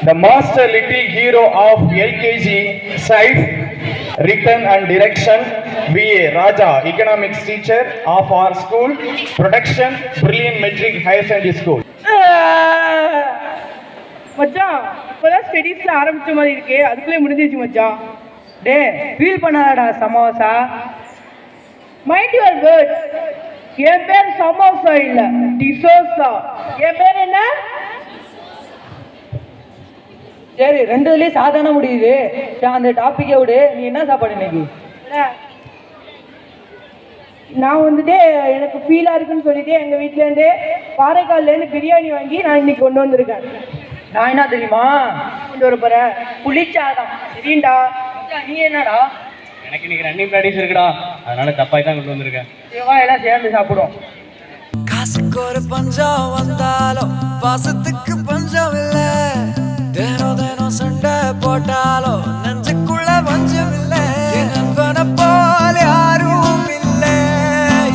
the master little hero of LKG Saif, written and direction, VA Raja, economics teacher of our school, production, Brilliant Metric Higher Secondary School. மச்சான் இப்பதான் ஸ்டடீஸ்ல ஆரம்பிச்ச மாதிரி இருக்கு அதுக்குள்ளே முடிஞ்சிச்சு மச்சான் டே ஃபீல் பண்ணாதடா சமோசா மைண்ட் யுவர் வேர்ட் என் பேர் சமோசா இல்ல டிசோசா என் பேர் என்ன சரி ரெண்டு இதுலயும் சாதாரண முடியுது. அந்த டாப்பிக்கை விடு. நீ என்ன சாப்பாடு இன்னைக்கு? நான் வந்துட்டு எனக்கு ஃபீலா இருக்குன்னு சொல்லிட்டு எங்க வீட்ல இருந்து காரைக்கால்ல இருந்து பிரியாணி வாங்கி நான் இன்னைக்கு கொண்டு வந்திருக்கேன். நான் என்ன தெரியுமா கொண்டு வர போறேன் புளிச்சாதம். சரிண்டா நீ என்னடா? எனக்கு இன்னைக்கு ரன்னிங் ப்ராக்டிஸ் இருக்குடா. அதனால தப்பாய் தான் கொண்டு வந்திருக்கேன். சிவா எல்லாம் சேர்ந்து சாப்பிடுவோம். காசுக்கு ஒரு பஞ்சம் வந்தாலும் பாசத்துக்கு பஞ்சம் இல்ல. தினம் தினம் சண்டை போட்டாலும் நெஞ்சுக்குள்ள பஞ்சம் இல்ல நண்பனை போல யாரும் இல்ல.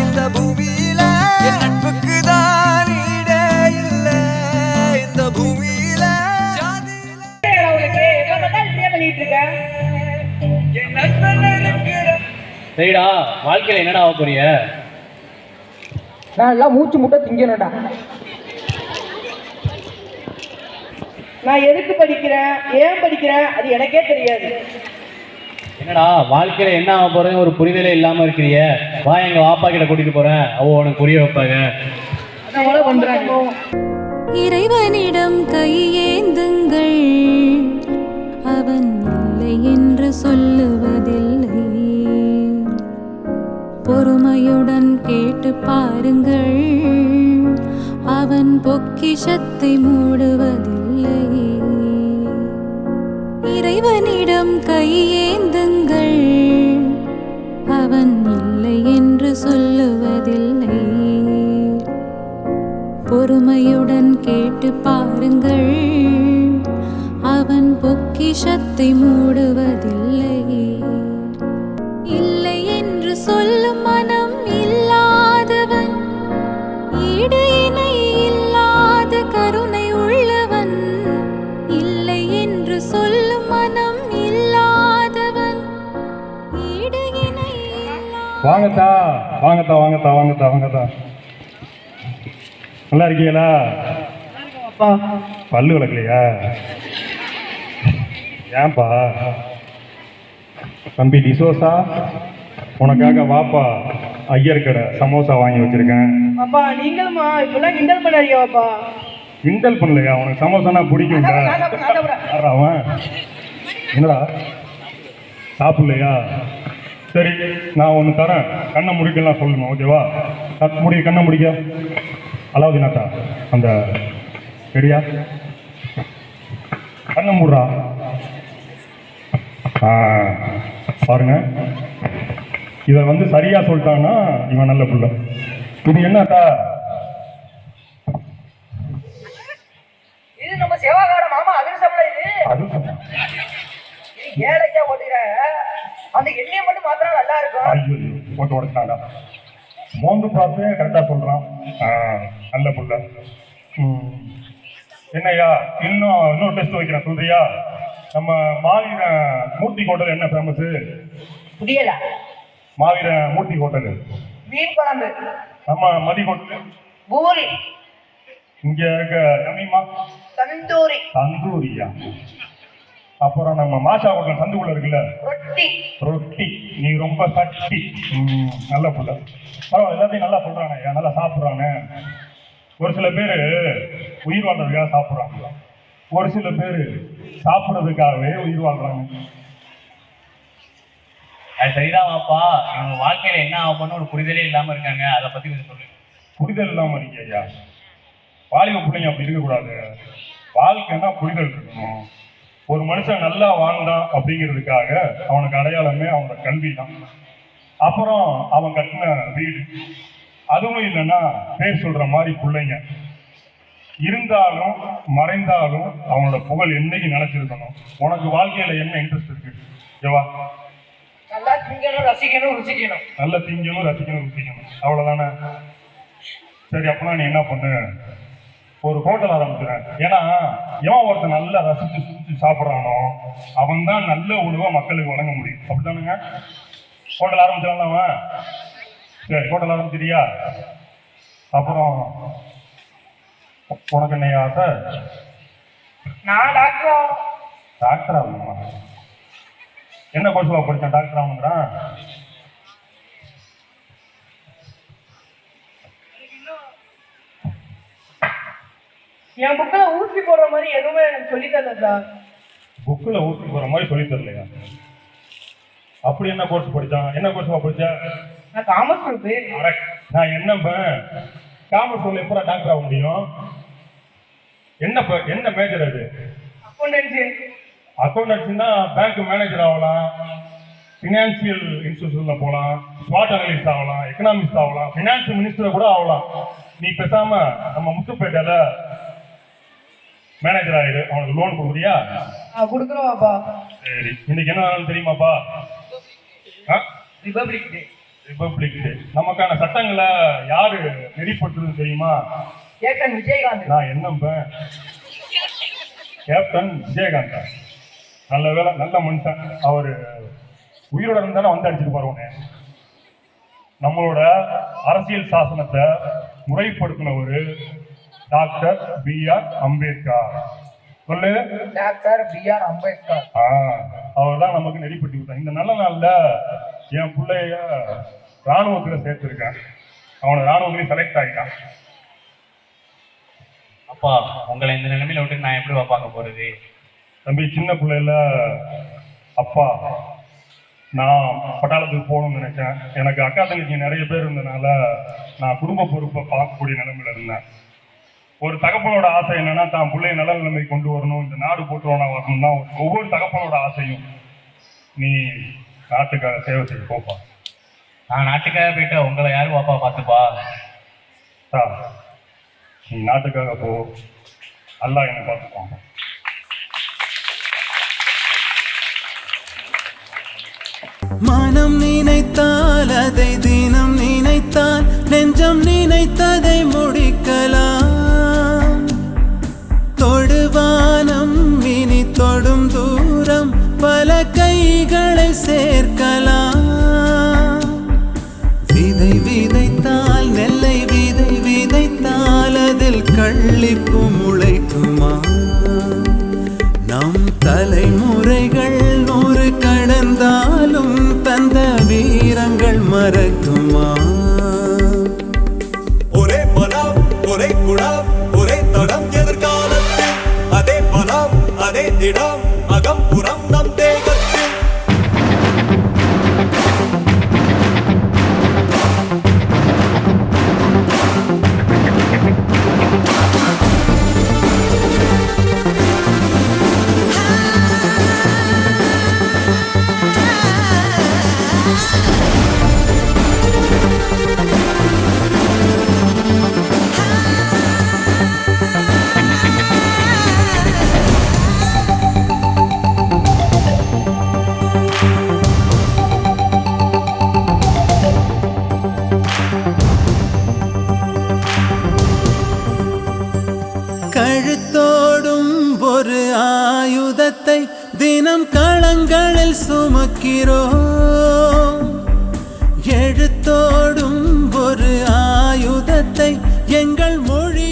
இந்த பூமியில என் நட்புக்கு தான் ஈடே இல்ல. இந்த பூமியில சரிடா வாழ்க்கையில என்னடா ஆக போறிய நான் எல்லாம் மூச்சு முட்டை திங்கணும்டா. நான் எதுக்கு படிக்கிறேன்? ஏன் படிக்கிறேன்? அது எனக்கே தெரியாது. என்னடா வாழ்க்கையில என்ன ஆக போறது ஒரு புரிதலே இல்லாம இருக்கிறிய. வா எங்க வாப்பா கிட்ட கூட்டிட்டு போறேன். அவ உனக்கு புரிய வைப்பாங்க. இறைவனிடம் கையேந்துங்கள் அவன் இல்லை என்று சொல்லுவதில்லை. பொறுமையுடன் கேட்டு பாருங்கள். அவன் பொக்கிஷத்தை மூடுவதில்லை பொறுமையுடன் கேட்டு பாருங்கள். அவன் பொக்கிஷத்தை மூடுவதில்லை. இல்லை என்று சொல்லும் மனம் இல்லாதவன் ஈடு இணை இல்லாத கருணை உள்ளவன் இல்லை என்று சொல்லும் மனம் இல்லாதவன் ஈடு இணை வாங்கத்தா வாங்கத்தா வாங்கத்தா வாங்கத்தா வாங்கத்தா. நல்லா இருக்கீங்களா? பல்லு விளக்கலையா ஏன்பா? தம்பி டிசோசா உனக்காக வாப்பா ஐயர் கடை சமோசா வாங்கி வச்சிருக்கேன். அப்பா நீங்களுமா இப்பெல்லாம் கிண்டல் பண்ணாதீங்க அப்பா. கிண்டல் பண்ணலையா? உனக்கு சமோசானா பிடிக்கும்டா. அவன்? என்னடா? சாப்பிடலையா? சரி நான் ஒன்று தரேன். கண்ணை முடிக்கலாம் சொல்லணுமா ஓகேவா? கத் முடி கண்ணை முடிக்க. அலாவுதீனாத்தா அந்த ரெடியா கண்ணை மூடுறா. பாருங்க. இதை வந்து சரியா சொல்லிட்டான்னா இவன் நல்ல புள்ள. இது என்னத்தா? இது நம்ம செவ்வாய்க்கார மாமா அதிர்ஷ்டம்ல இது. அது சொன்னா. இது ஏழைக்கா போட்டுக்கிற. அந்த எண்ணெயை மட்டும் மாத்தினா நல்லா இருக்கும். ஐயோ போட்டு உடச்சிட்டாண்டா மோந்து பார்த்து கரெக்டாக சொல்கிறான் நல்ல புள்ள. ம். என்னய்யா இன்னும் இன்னொரு டெஸ்ட் வைக்கிறேன் சொல்றியா நம்ம மாவீர மூர்த்தி ஹோட்டல் என்ன ஃபேமஸு புரியல. மாவீர மூர்த்தி ஹோட்டல். மீன் குழம்பு. நம்ம மதி ஹோட்டல். பூரி. இங்கே இருக்க ரமிமா தந்தூரி. தந்தூரியா? அப்புறம் நம்ம மாஷா ஹோட்டல் சந்துக்குள்ள இருக்குல்ல? ரொட்டி. ரொட்டி. நீ ரொம்ப சட்டி. நல்ல புள்ள. பரவாயில்ல எல்லாத்தையும் நல்லா சொல்றானே. ஐயா, நல்லா சாப்பிட்றானே. ஒரு சில பேர் உயிர் வாழ்றதுக்காக சாப்பிட்றாங்க. ஒரு சில பேர் சாப்பிட்றதுக்காகவே உயிர் வாழ்றாங்க. அது சரிதான் வாப்பா இவங்க வாழ்க்கையில என்ன ஆக போறோம்னு ஒரு புரிதலே இல்லாம இருக்காங்க. அதை பத்தி கொஞ்சம் சொல்லு. புரிதல் இல்லாம இருக்கீங்க ஐயா. வாலிப பிள்ளைங்க அப்படி இருக்கக்கூடாது. வாழ்க்கைன்னா புரிதல் இருக்கணும். ஒரு மனுஷன் நல்லா வாழ்ந்தான் அப்படிங்கிறதுக்காக அவனுக்கு அடையாளமே அவனோட கல்வி தான் அப்புறம் அவன் கட்டின வீடு. அதுவும் இல்லைன்னா பேர் சொல்ற மாதிரி பிள்ளைங்க. இருந்தாலும் மறைந்தாலும் அவனோட புகழ் என்னைக்கு நினைச்சிருக்கணும்? உனக்கு வாழ்க்கையில என்ன இன்ட்ரெஸ்ட் இருக்கு? ஓகேவா நல்லா திங்கணும் ரசிக்கணும் ருசிக்கணும். நல்ல திங்கணும் ரசிக்கணும் ருசிக்கணும். அவ்வளவுதானே? சரி அப்பனா நீ என்ன பண்ணு? ஒரு ஹோட்டல் ஆரம்பிச்சிடுறேன் ஏன்னா எவன் ஒருத்தன் நல்லா ரசிச்சு சுத்தி சாப்பிட்றானோ அவன் தான் நல்ல உணவை மக்களுக்கு வழங்க முடியும். அப்படிதானுங்க ஹோட்டல் ஆரம்பிச்சிடலாமா சரி ஹோட்டல் ஆரம்பிச்சிட்டியா? அப்புறம் உனக்கு என்ன ஆசை? நான் டாக்டர் டாக்டர் ஆகணுமா? என்ன கோர்ஸ்ல படிச்சேன்? டாக்டர் ஆகுங்கிறான் என் புக்கில் ஊசி போடுற மாதிரி எதுவுமே எனக்கு சொல்லி தரல சார் புக்கில் ஊசி போகிற மாதிரி சொல்லி தரலையா? அப்படி என்ன கோர்ஸ் படிச்சான்? என்ன கோர்ஸ்ல படிச்ச? நான் காமர்ஸ் குரூப்பு நான் என்னப்பேன் காமர்ஸ் உள்ள எப்படா டாக்டர் ஆக முடியும்? என்ன என்ன மேஜர் அது? அக்கௌண்டன்சி அக்கௌண்டன்சினா பேங்க் மேனேஜர் ஆகலாம் ஃபினான்சியல் இன்ஸ்டியூஷன்ல போகலாம் ஸ்மார்ட் அனலிஸ்ட் ஆகலாம் எக்கனாமிஸ்ட் ஆகலாம் ஃபினான்ஸ் மினிஸ்டர் கூட ஆகலாம். நீ பேசாம நம்ம முத்துப்பேட்டையில மேனேஜர் ஆயிரு. அவனுக்கு லோன் கொடுக்குறியா? கொடுக்குறோம்ப்பா. சரி. இன்னைக்கு என்ன நாள் தெரியுமாப்பா? ரிபப்ளிக் டே ரிபப்ளிக் டே நமக்கான சட்டங்களை யாரு நெறிப்படுத்துறது தெரியுமா? கேப்டன் விஜயகாந்த். நான் என்னம்பேன் கேப்டன் விஜயகாந்தா. நல்ல வேலை நல்ல மனுஷன். அவர் உயிரோட இருந்தானே வந்து அடிச்சுட்டு பாருவனே நம்மளோட அரசியல் சாசனத்தை முறைப்படுத்தினவர் டாக்டர் பி ஆர் அம்பேத்கர். சொல்லு. Doctor B R Ambedkar. அவர் தான் நமக்கு நெறிப்பட்டி விட்டான் இந்த நல்ல நாள்ல என் பிள்ளைய ராணுவத்துல சேர்த்திருக்கேன். அவனை ராணுவத்திலையும் செலக்ட் ஆகிட்டான் அப்பா உங்களை இந்த நிலைமையில விட்டு நான் எப்படி பார்க்க போறது? தம்பி சின்ன பிள்ளையில அப்பா நான் பட்டாளத்துக்கு போகணும்னு நினைச்சேன். எனக்கு அக்கா தங்கச்சி நிறைய பேர் இருந்தனால நான் குடும்ப பொறுப்பை பார்க்கக்கூடிய நிலைமையில இருந்தேன். ஒரு தகப்பனோட ஆசை என்னன்னா தான் பிள்ளைய நல்ல நிலைமை கொண்டு வரணும் இந்த நாடு போட்டுருவனா வரணும் தான் ஒவ்வொரு தகப்பனோட ஆசையும் நீ நாட்டுக்காக சேவை செய்ய போப்பா. நான் நாட்டுக்காக போயிட்டா உங்களை யாரும் பாப்பா பார்த்துப்பா சார் நீ நாட்டுக்காக போ. அல்லாஹ் என்னை பார்த்துப்பான் மனம் நினைத்தால் அதை தினம் நினைத்தால் நெஞ்சம் நினைத்ததை பல கைகளை சேர்க்கலாம். விதை விதைத்தால் நெல்லை விதை விதைத்தால் அதில் கள்ளிப்பு முளை கழுத்தோடும் ஒரு ஆயுதத்தை தினம் களங்களில் சுமக்கிறோம். எழுத்தோடும் ஒரு ஆயுதத்தை எங்கள் மொழி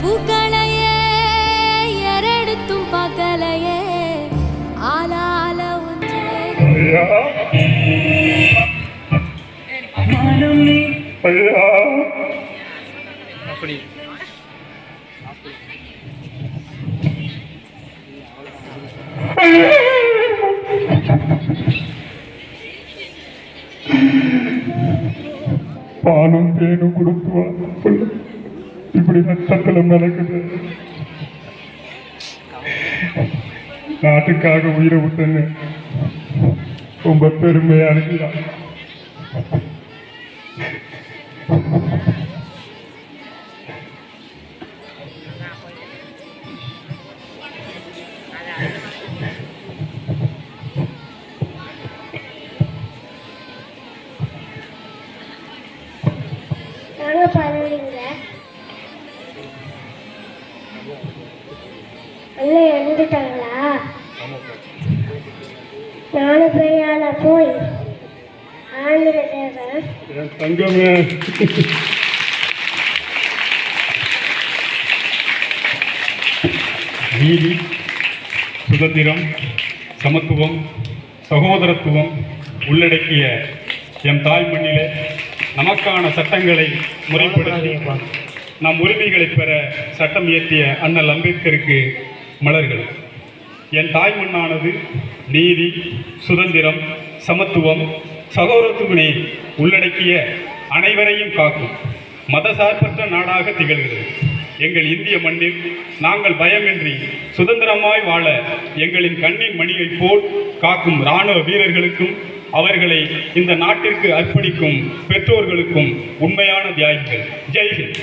பூக்களையே எரடுத்தும் பார்க்கலையே ஆளால ஒன்றே. ஐயா. ஐயா. பாலும் தேனும் கொடுத்து வளர்த்த பிள்ளை இப்படி நட்டத்துல நடக்குது நாட்டுக்காக உயிரை விட்டேன்னு ரொம்ப பெருமையா இருக்கிறான் தங்கம். நீதி சுதந்திரம் சமத்துவம் சகோதரத்துவம் உள்ளடக்கிய எம் தாய் மண்ணிலே நமக்கான சட்டங்களை முறைப்படுத்தி நம் உரிமைகளை பெற சட்டம் இயற்றிய அண்ணல் அம்பேத்கருக்கு மலர்கள். என் தாய் மண்ணானது நீதி சுதந்திரம் சமத்துவம் சகோதரத்துவனை உள்ளடக்கிய அனைவரையும் காக்கும் மதசார்பற்ற நாடாக திகழ்கிறது. எங்கள் இந்திய மண்ணில் நாங்கள் பயமின்றி சுதந்திரமாய் வாழ எங்களின் கண்ணின் மணியைப் போல் காக்கும் இராணுவ வீரர்களுக்கும் அவர்களை இந்த நாட்டிற்கு அர்ப்பணிக்கும் பெற்றோர்களுக்கும் உண்மையான தியாகிகள். ஜெய்ஹிந்த்